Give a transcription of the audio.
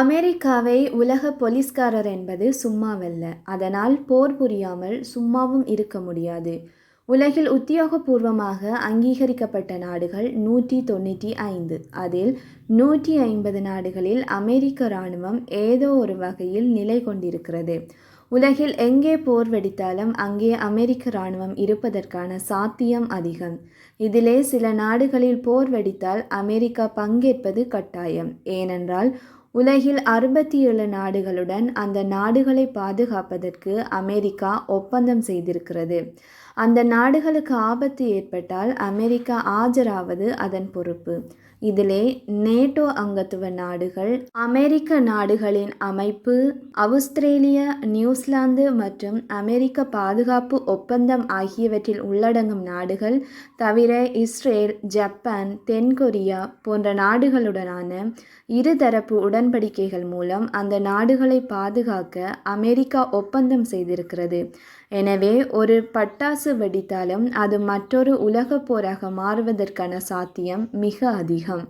அமெரிக்காவை உலக போலீஸ்காரர் என்பது சும்மாவல்ல. அதனால் போர் புரியாமல் சும்மாவும் இருக்க முடியாது. உலகில் உத்தியோகபூர்வமாக அங்கீகரிக்கப்பட்ட நாடுகள் நூற்றி தொண்ணூற்றி ஐந்து. அதில் நூற்றி ஐம்பது நாடுகளில் அமெரிக்க இராணுவம் ஏதோ ஒரு வகையில் நிலை கொண்டிருக்கிறது. உலகில் எங்கே போர் வெடித்தாலும் அங்கே அமெரிக்க இராணுவம் இருப்பதற்கான சாத்தியம் அதிகம். இதிலே சில நாடுகளில் போர் வெடித்தால் அமெரிக்கா பங்கேற்பது கட்டாயம். ஏனென்றால் உலகில் அறுபத்தி ஏழு நாடுகளுடன் அந்த நாடுகளை பாதுகாப்பதற்கு அமெரிக்கா ஒப்பந்தம் செய்திருக்கிறது. அந்த நாடுகளுக்கு ஆபத்து ஏற்பட்டால் அமெரிக்கா ஆஜராவது அதன் பொறுப்பு. இதிலே நேட்டோ அங்கத்துவ நாடுகள் அமெரிக்க நாடுகளின் அமைப்பு அவுஸ்திரேலிய நியூசிலாந்து மற்றும் அமெரிக்க பாதுகாப்பு ஒப்பந்தம் ஆகியவற்றில் உள்ளடங்கும் நாடுகள் தவிர இஸ்ரேல் ஜப்பான் தென்கொரியா போன்ற நாடுகளுடனான இருதரப்பு உடன்படிக்கைகள் மூலம் அந்த நாடுகளை பாதுகாக்க அமெரிக்கா ஒப்பந்தம் செய்திருக்கிறது. எனவே ஒரு பட்டாசு வெடித்தாலும் அது மற்றொரு உலகப் போராக மாறுவதற்கான சாத்தியம் மிக அதிகம்.